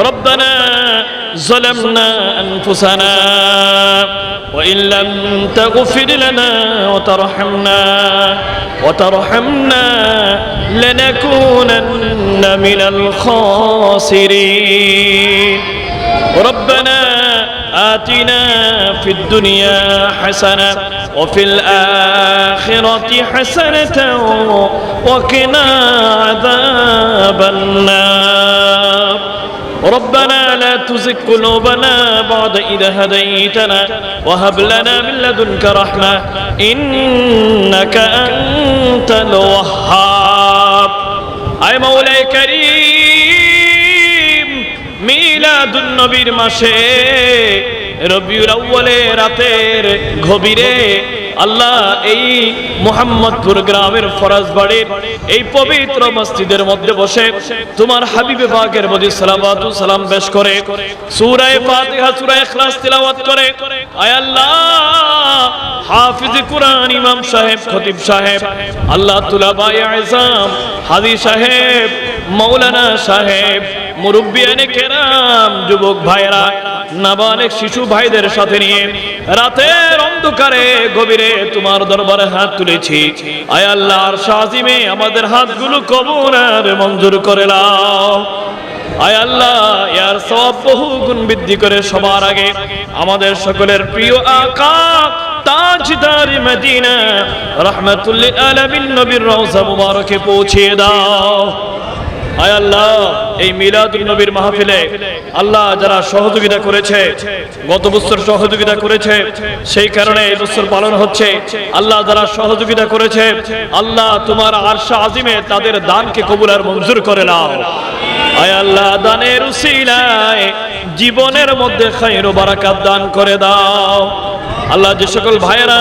ربنا ظلمنا أنفسنا وإن لم تغفر لنا وترحمنا وترحمنا لنكونن من الخاسرين. ربنا آتنا في الدنيا حسنة وفي الآخرة حسنة وقنا عذاب النار. ربنا لا تزغ قلوبنا بعد إذا هديتنا وهب لنا من لدنك رحمة إنك أنت الوهاب أي مولاي كريم মিলাদুন নবীর মাসে রবিউল আউ্বালে রাতের গভীরে আল্লাহ এই মোহাম্মদপুর গ্রামের ফরাজ বাড়ির এই পবিত্র মসজিদের মধ্যে বসে তোমার হাবিবে পাকের মধ্যে সালাবাতু সালাম পেশ করে, সূরায়ে ফাতিহা সূরা ইখলাস তিলাওয়াত করে, আয় আল্লাহ, হাফিজ কুরআন ইমাম সাহেব, খতিব সাহেব, আল্লাহ তুলাবাই আযম হাদি সাহেব মৌলানা সাহেব মুরব্বিয়ানে কেরাম, যুবক ভাইরা নাবালেক শিশু ভাইদের সাথে নিয়ে রাতের অন্ধকারে গভীরে তোমার দরবারে হাত তুলেছি। আয় আল্লাহর শাহিমে আমাদের হাতগুলো কবর আর মঞ্জুর করে নাও। আয় আল্লাহ, ইয়ার সব বহু গুণ বৃদ্ধি করে সবার আগে আমাদের সকলের প্রিয় আকা তাজদার মদিনা রহমাতুল্লিল আলামিন নবীর রওজা মুবারকে পৌঁছে দাও। আয় আল্লাহ এই মিলাদুল নবীর মাহফিলে আল্লাহ যারা সহযোগিতা করেছে, গত বছর সহযোগিতা করেছে, সেই কারণে এই বছর পালন হচ্ছে। আল্লাহ যারা সহযোগিতা করেছে, আল্লাহ তোমার আরশা আজিমে তাদের দানকে কবুল আর মঞ্জুর করে নাও। আয় আল্লাহ, দানের উসিলায় জীবনের মধ্যে খাইর বারাকাত দান করে দাও। আল্লাহ যে সকল ভাইয়েরা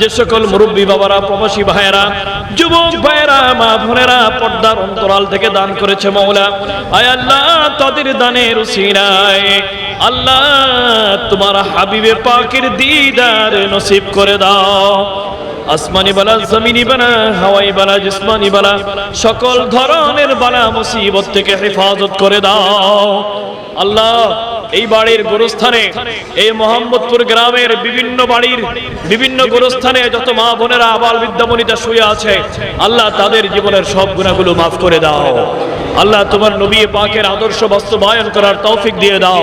যে সকল মুরব্বী বাবারা, প্রবাসী ভাইয়েরা, যুবক ভাইয়েরা, মা বোনেরা পর্দার অন্তরাল থেকে দান করেছে মৌলা আয় আল্লাহ, তাদের দানের আল্লাহ, তোমার হাবিবে পাকের দিদার নসিব করে দাও। আসমানি বালা, জমিনি বালা, হাওয়াই বালা, জিসমানি বালা, সকল ধরনের বালা মুসিবত থেকে হেফাজত করে দাও। আল্লাহ এই বাড়ির গোরস্থানে এই মোহাম্মদপুর গ্রামের বিভিন্ন বাড়ির বিভিন্ন গোরস্থানে যত মা বোনেরা আবাল বিদ্যামণিতা শুয়ে আছে, আল্লাহ তাদের জীবনের সব গুণাগুলো মাফ করে দাও। আল্লাহ তোমার নবী পাকের আদর্শ বাস্তবায়ন করার তৌফিক দিয়ে দাও।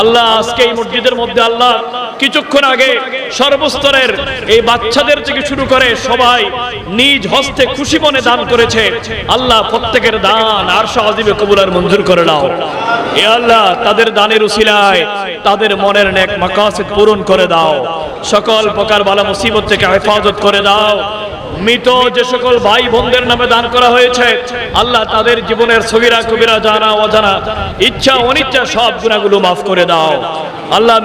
আল্লাহ আজকে এই মসজিদের মধ্যে আল্লাহ কিছুক্ষণ আগে সর্বস্তরের এই বাচ্চাদের থেকে শুরু করে সবাই নিজ হস্তে খুশি মনে দান করেছে। আল্লাহ প্রত্যেকের দান আর সহজীবে কবুলার মঞ্জুর করে নাও। এ আল্লাহ, তাদের দানের উসিলায় তাদের মনের নেক মাকাসিদ পূরণ করে দাও। সকল প্রকার বালা মুসিবত থেকে হেফাজত করে দাও। মৃত যে সকল ভাই বোনদের নামে দান করা হয়েছে, আল্লাহ তাদের জীবনের সগিরা কবিরা, জানা, অজানা, ইচ্ছা, অনিচ্ছা সব গুণাগুলো মাফ করে দাও। আল্লাহ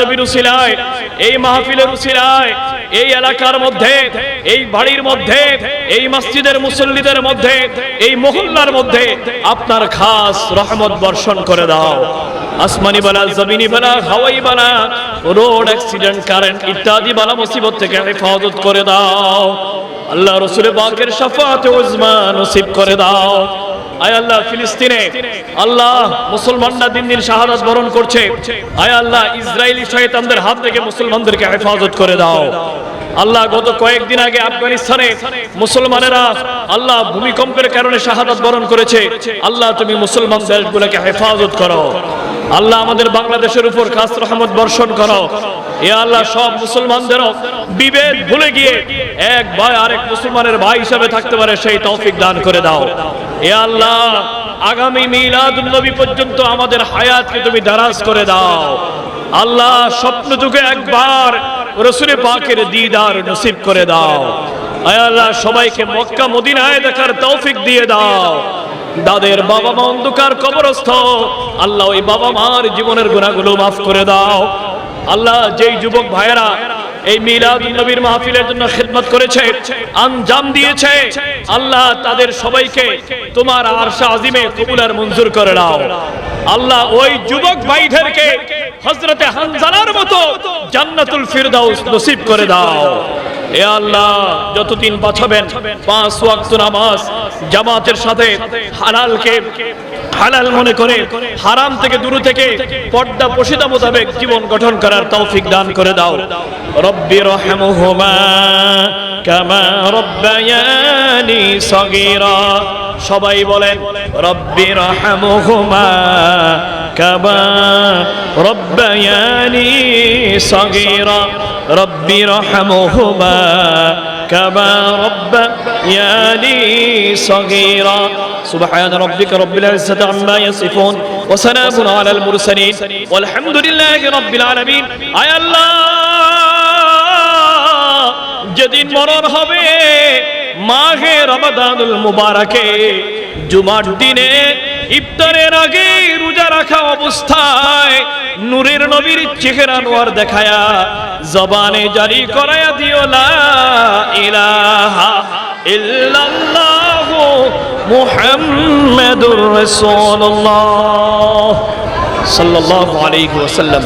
নবীর উসিলায়, এই মাহফিলের উসিলায়, এই এলাকার মধ্যে, এই বাড়ির মধ্যে, এই মসজিদের মুসল্লিদের মধ্যে, এই মহল্লার মধ্যে আপনার খাস রহমত বর্ষণ করে দাও। আসমানি বালা, জমিনি বালা, হাওয়াই বালা, রোড অ্যাক্সিডেন্ট, কারেন্ট ইত্যাদি বালা মুসিবত থেকে হেফাজত করে দাও। আল্লাহ রসুলের বাকের সাফাতে উজমা নসিব করে দাও। আয় আল্লাহ, ফিলিস্তিনে আল্লাহ মুসলমানরা দিন দিন শাহাদাত বরণ করছে। আয় আল্লাহ, ইসরায়েলি শয়তানদের হাত থেকে মুসলমানদেরকে হেফাজত করে দাও। আল্লাহ, গত কয়েকদিন আগে আফগানিস্তানে মুসলমানেরা আল্লাহ ভূমিকম্পের কারণে শাহাদাত বরণ করেছে। আল্লাহ, তুমি মুসলমান দেশগুলোকে হেফাজত করো। আল্লাহ আমাদের বাংলাদেশের উপর খাস রহমত বর্ষণ করো। এ আল্লাহ, সব মুসলমানদেরও বিভেদ ভুলে গিয়ে এক ভাই আরেক মুসলমানের ভাই হিসাবে থাকতে পারে, সেই তৌফিক দান করে দাও। এ আল্লাহ, আগামী মিলাদুল নবী পর্যন্ত আমাদের হায়াতকে তুমি দারাজ করে দাও। আল্লাহ, স্বপ্ন যুগে একবার রসুলের পাকের দিদার নসিব করে দাও। আয় আল্লাহ, সবাইকে মক্কা, মদিনায় দেখার তৌফিক দিয়ে দাও। দাদের বাবা মা অন্ধকার কবরস্থ। আল্লাহ ওই বাবা মার জীবনের গুণাগুলো মাফ করে দাও। আল্লাহ যেই যুবক ভাইয়েরা এই মিলাদ নবীর মাহফিলের জন্য খেদমত করেছে, আঞ্জাম দিয়েছে, আল্লাহ তাদের সবাইকে তোমার আরশা আজিমে কবুলার মঞ্জুর করে দাও। আল্লাহ ওই যুবক ভাইদেরকে হজরতে হানজালার মতো জান্নাতুল ফিরদাউস নসিব করে দাও। এ আল্লাহ, যতদিন বাঁচাবেন, পাঁচ ওয়াক্ত নামাজ জামাতের সাথে হালালকে হালাল মনে করে, হারাম থেকে দূর থেকে পর্দা পশিদা মোতাবেক জীবন গঠন করার তৌফিক দান করে দাও। রব্বি রহমহুমা কামা রব্বায়ানি সগীরা। সবাই বলেন, রব্বি রহমহুমা কামা রব্বায়ানি সগীরা। রব্বি রহমহুমা كما ربياني صغيرا سبحان ربك رب العزة عما يصفون وسلام على المرسلين والحمد لله رب العالمين আয় আল্লাহ যেদিন মরণ হবে মাহে রমাদানুল মুবারকে জুমার দিনে ইফতারের আগে রোজা রাখা অবস্থায় নূরের নবীর চেহারা নোয়ার দেখায়া জবানে জারি করায়া দিও লা ইলাহা ইল্লাল্লাহু মুহাম্মাদুর রাসূলুল্লাহ সাল্লাল্লাহু আলাইহি ওয়াসাল্লাম।